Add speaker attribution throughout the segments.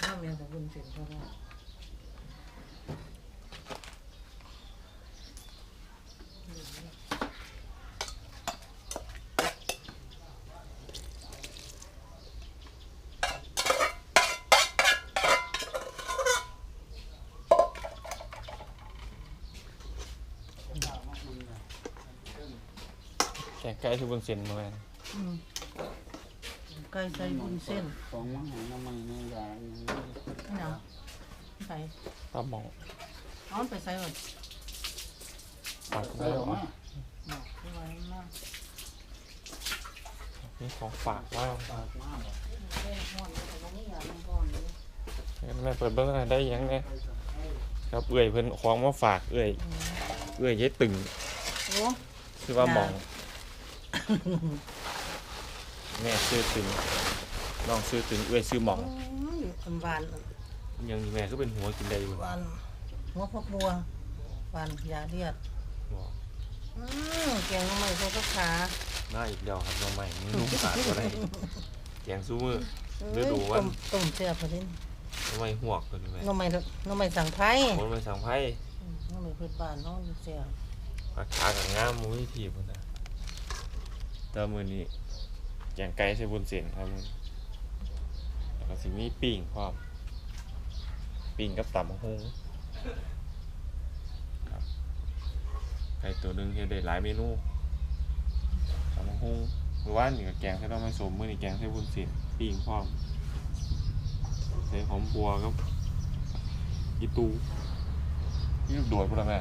Speaker 1: ข้าวเมียกับบุญเสร็จก็ได้
Speaker 2: แกงไก่ที่บนเส้นมาแม่น
Speaker 1: อืม ไก่ใส่บุญเส้น
Speaker 3: ของมันหาน้ำมันในยา
Speaker 1: นี่นะไป
Speaker 2: ปลาหมอง
Speaker 1: เอามันไปใส่ก่อน
Speaker 2: ปลา
Speaker 3: ใส่
Speaker 2: ไว้
Speaker 3: ออกมา
Speaker 1: บอกไม่ไหวมาก
Speaker 2: มีของฝากว่า
Speaker 3: ปากมาบ่
Speaker 1: แม่ห้อนแต่ตรงนี้อยากห้อนเลย
Speaker 2: แม่เปิดเบิ้งหน่อยได้หยังไงครับเอื่อยเพิ่นของมาฝากเอื่อย
Speaker 1: อืม
Speaker 2: เอื่อยเย้ตึง
Speaker 1: โอ้
Speaker 2: คือว่าหมอง
Speaker 1: น่
Speaker 2: แม่ซื้อตึงน้องซื้อตึงเอื่อยซื้อหมอง
Speaker 1: อืมอันหวาน
Speaker 2: ยังแม่ก็เป็นหัวกินได้อยู่
Speaker 1: หวานหัวพวกบัวหวานยาเลียด
Speaker 2: บอก
Speaker 1: อืมแกงทำไมใส่ก็ขา
Speaker 2: ได้อีกเดียวครับน้องใหม่มือนุ่มขาดก็ได้แกงสู้มือฤดูวัน
Speaker 1: ต้มต้มเสียบพอดี
Speaker 2: น้องใหม่หวกเลยแม่
Speaker 1: น้องใหม่น้องใหม่สั่งไผ่
Speaker 2: คนไปสั่งไพ่
Speaker 1: น้องใหม่พื้นบ้านน้องเสียบ
Speaker 2: ปลาขากับง่ามมุ้ยทีพุ่นนะแต่มือนี้แกงไก่ใส่บุญเส้นครับแล้วก็สิมีปิ้งพร้อมปิ้งกับตำบักหุ่งไก่ตัวหนึงเฮ็ดได้หลายเมนูตำบักหุ่งเมื่อวานี่ก็แกงใส่ดอกไม้สมมือนี้แกงใส่บุญเส้นปิ้งพร้อมใส่หอมบัวกับอีตูนี่ลูกโดดพุ่นละแม่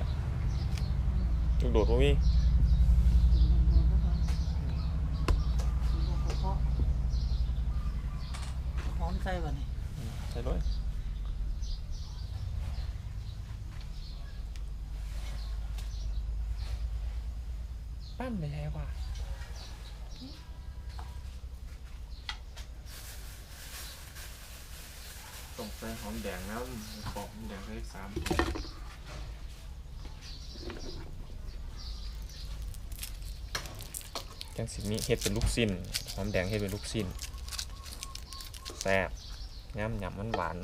Speaker 2: ลูกโดดบ่มี
Speaker 1: หอ ส่บ่นี่
Speaker 2: ใช่ด้วยปั้นไปใช่ป่ะต้องใส่หอมแดงน้ำขอหอมแดงใส่สามจังสิมีเฮ็ดเป็นลูกสิ้นหอมแดงเฮ็ดเป็นลูกสิ้นแซ่บย้ำหยำมันหวาน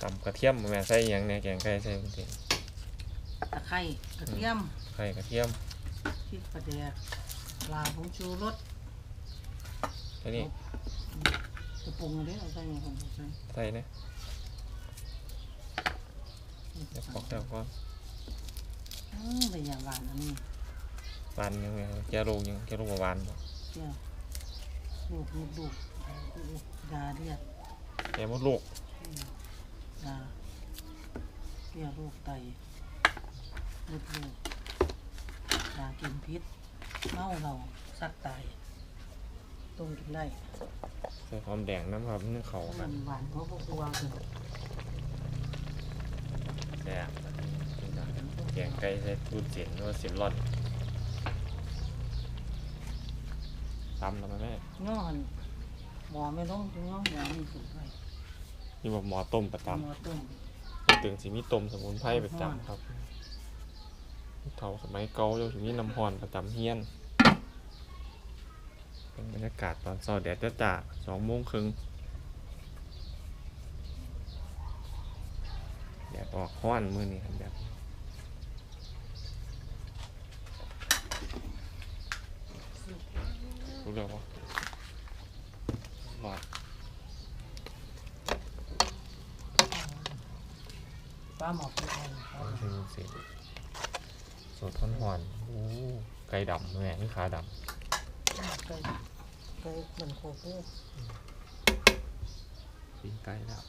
Speaker 2: ตำกระเทียมแม่ใส่หยังเนี่ยแกงไก่ใส่จริง
Speaker 1: ตะไคร้กระเทียม
Speaker 2: ไข่กระเทียม
Speaker 1: พริกปลาแดกปลาผงชูรส
Speaker 2: แค่นี้
Speaker 1: จะปรุงอะไรเอาใส่ไงผมใส่
Speaker 2: ใส่เนี่ยเดี๋ยวปอกแล้วก็
Speaker 1: อื มเป็นอย่างหวานอันนี้
Speaker 2: หวานยังไงครับแกโลยังแกโลกว่าหวานบ่
Speaker 1: เจ้าลูกลูกลูกลูกยาเลียด
Speaker 2: แกมดลูก
Speaker 1: ยาเลียดลูกไตลูกลูกยากินพิษเมาเราสักตายต้มกินได้
Speaker 2: ใส่หอมแดงน้ำครับนี่เขากั
Speaker 1: มันนหวานเพราะพวกตัวคือ
Speaker 2: แซ่บ แกงไก่ใส่ตูนเสียนหรือว่าเสียนร่อนตำแล้วไหมแม่
Speaker 1: ย้อนหมอไม่ลงจึงย้อนหมอมีสูตรไว้
Speaker 2: นี่ว่าหมอต้มประจำ
Speaker 1: หมอต้ม
Speaker 2: ตึงสิมีต้มสมุนไพรประจำครับเท่าสมัยเก่าจะมีน้ำฮอนประจำเฮียนเป็นบรรยากาศตอนเช้าแดดจ้าๆสองโมงครึ่งแดดออกห้อนมือนี้ครับแบบ รู้เรื่องปะหลอด
Speaker 1: ป้าหมอไปเอา
Speaker 2: เอาไปดูสิสดท้อนหอนๆโอ้ไก่ดำแม่นี่ขาด
Speaker 1: ไปไปเหมือนโคโค่ำ
Speaker 2: ปีนไก่แล้ว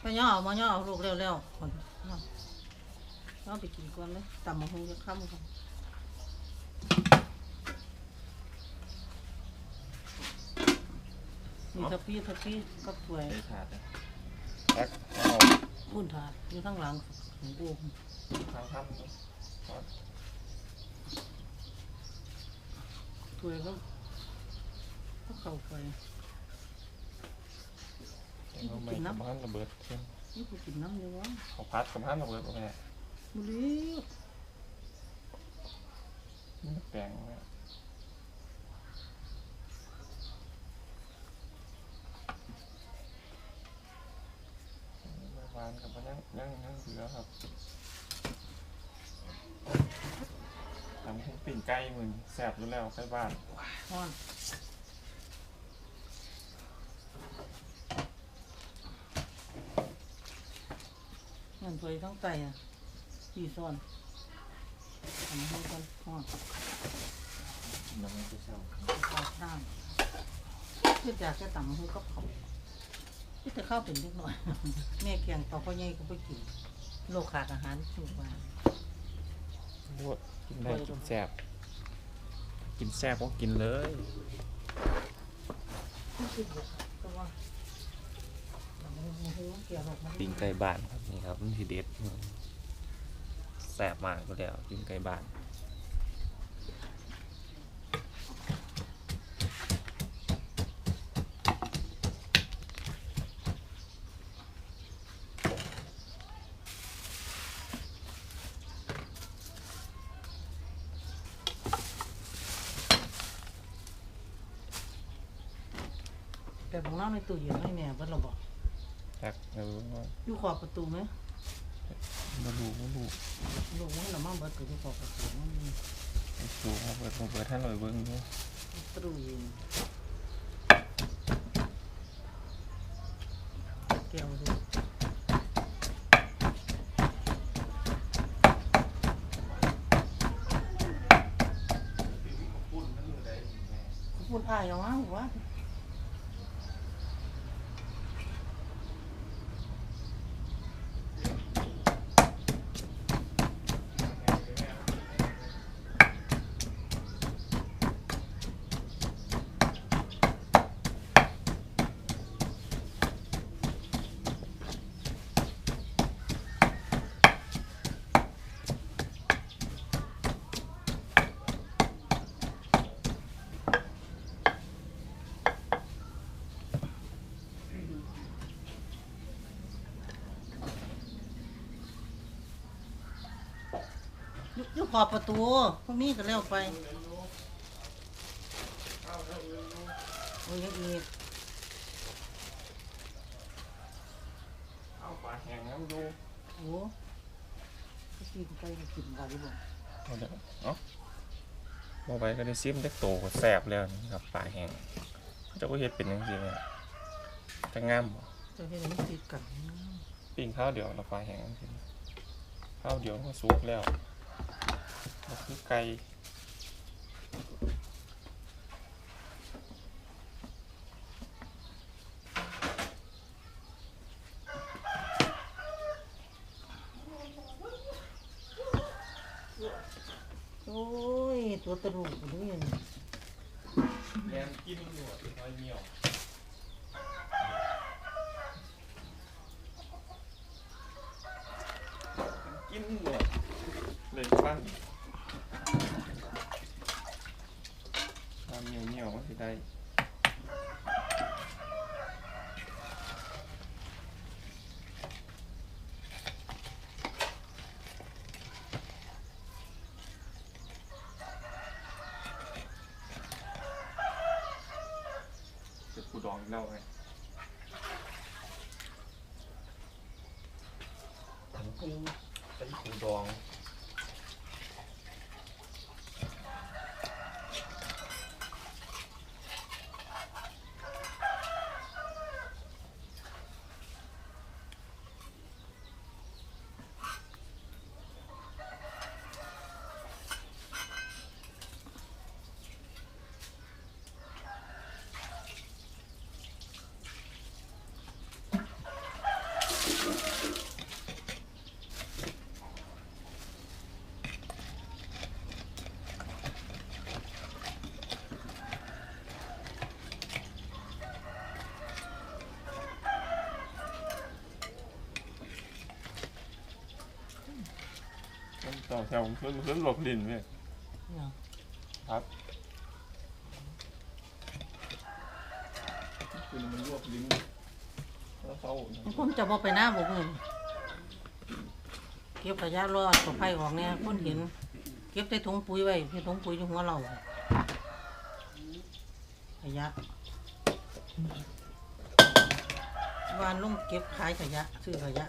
Speaker 1: ไปย่อเอามาย่อเอาลูกเร็วๆคนย่อ ย่อไปกินก่อนเลยตำมะฮงจะค่ำกันมีทัพพี่ทัพพี่กับถ้วย
Speaker 2: ได้ถาดนะตักเอา
Speaker 1: พุ่นถาดอยู่ข้างหลังของอูม
Speaker 2: ทางทำ
Speaker 1: ถ้วยก็ก็เข้าไป
Speaker 2: เอาไม่กับบ้านระเบิดเช่น
Speaker 1: นี่กูกินน้ำอยู่วะ
Speaker 2: เขาพัดกับพัดระเบิดไปเนี่ย
Speaker 1: บุรี
Speaker 2: มันแปลงไปวานกับมันยังยังยังเหลือครับทำให้ปิ่งไก่มึงแสบอยู่แล้วใกล้บ้าน
Speaker 1: ฮ้อนเงินตัวต้องใจอะ สี่ซ้อนทำให้กันฮ้อน
Speaker 3: น้ำมันจะเศร้า
Speaker 1: ข้าวน้ำคืออยากจะต่ำให้กับเขาที่จะเข้าวเป็นเล็กน้อยแม่เกียงต่อพ่อใหญ่ก็ไปกินโลขาดอาหารถูกว่า
Speaker 2: รวดกินได้กินแสบกินแสบก็กินเลย
Speaker 1: ไม่กินหรอกก็ว่าต่ำให้ให้เกี่ยวกับมัน
Speaker 2: ปิ้งไก่บ้านครับนี่ครับมันทีเด็ด แสบมากก็แล้วปิ้งไก่บ้าน
Speaker 1: แต่ของเราในตู้เย็นไม่แน่เพิ่นเราบอก
Speaker 2: ครับเออ
Speaker 1: อยู่ขอบประตูไหม
Speaker 2: มาดูมาดู
Speaker 1: ลูกมันละมั่งเบิดก็อยู่ขอบประตูมันมี
Speaker 2: ดูมาเปิดมาเปิดให้หน่อยเบิ้งดู
Speaker 1: ตู้เย็นแก้วดูพูดอายเอามาบอกว่า อยู่อยู่ขอบประตูพวกนี้ก็เร็วไปโอ้ยยังอีก
Speaker 2: เอาปลาแห้งน้ำดู
Speaker 1: โอ้ก็กินไปก็กินไปบ่
Speaker 2: เอาเดี๋ยวเอ้าบอไปก็ได้ซิมได้โตก็แสบแล้วนี่ครับปลาแห้งเจ้าก็เห็ดเป็นยังไงเนี่ยจะงามบ่
Speaker 1: จะให้มันติดกัน
Speaker 2: ปิ้งข้าวเดียวแล้วปลาแห้งจริงข้าวเดียวก็สุกแล้ว ก็คือไก่
Speaker 1: โอ้ย ตัวตะลุกอยู่ด้วยนี่
Speaker 2: แกนกินหนวดน้อยเหี่ยวกินหนวดเลยปั้นทำเห นียวเหนียวๆสิได้ จะปูดองอีกแล้วไง
Speaker 3: ทั้งคู่
Speaker 2: ใช้ปูดองมันต่อ แถวเพื่อนเพื่อนหลบลิ้นเว้ย
Speaker 1: เนี่ย
Speaker 2: ครับคือมันรวบลิ้นแล้วเขา
Speaker 1: ผมจะบอกไปหน้าบุกนี่เก็บขยะรอดกับไผ่ออกเนี่ยคนเห็น เก็บใส่ถุงปุ๋ยไว้ที่ถุงปุ๋ยอยู่หัวเราขยะวานลงเก็บขายขยะซื้อขยะ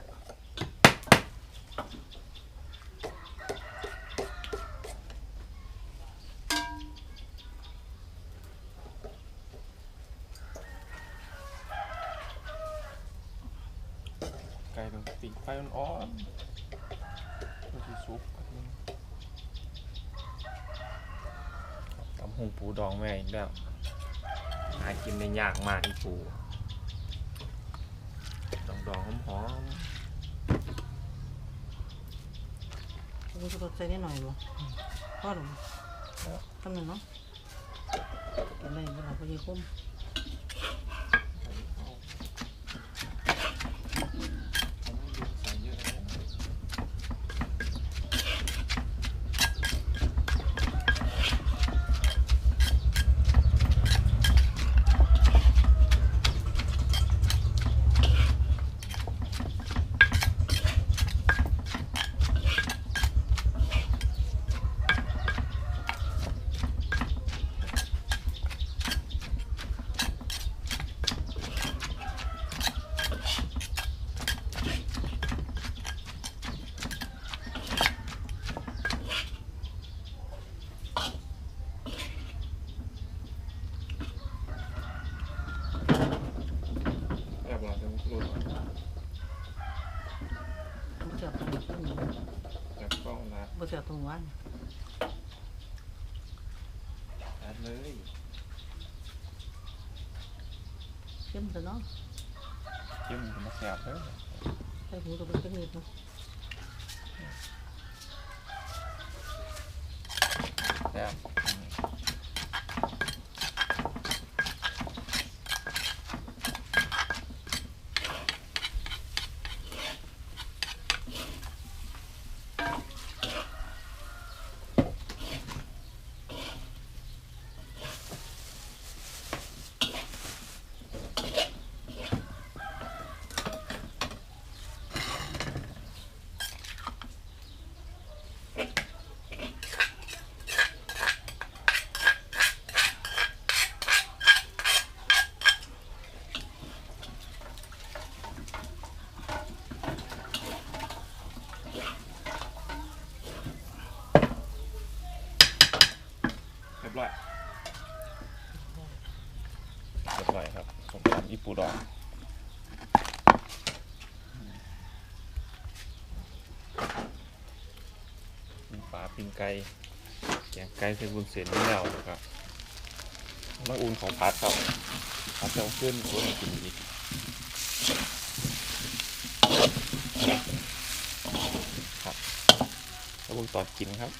Speaker 2: ไก่ต้องติดไฟอ่อนๆมันที่ซุปตำหงปูดองแม่อีกแล้วหากินได้ยากมากที่ปูดองดองๆหอม
Speaker 1: คุณจะใส่นิดหน่อยบ่พ่อหรือทำหนึ่งเนาะกินอะไรบ้างพอดีคุ้ม
Speaker 2: ๆใส่เยอะนะ แบบ เราจะรุด
Speaker 1: บ่เสียบตรงนี้
Speaker 2: จากกล้องนะ
Speaker 1: บ่เสียบตรงวัน
Speaker 2: อัดเลย
Speaker 1: เข้มซะเนาะ
Speaker 2: จิ้มมันแสบเลย
Speaker 1: ใส่ถุงตัวเป็นนิดเนาะ
Speaker 2: แสบอืม เรียบร้อยเรียบร้อยครับผมทำอีปูดองมี ปิ้งไก่แกงไก่ใส่บุญเสร็จแล้วนะครับมาอุ่นของพัดครับพัดจะเอาขึ้นตัวกินอีกครับแล้วบุญตอนกินครับ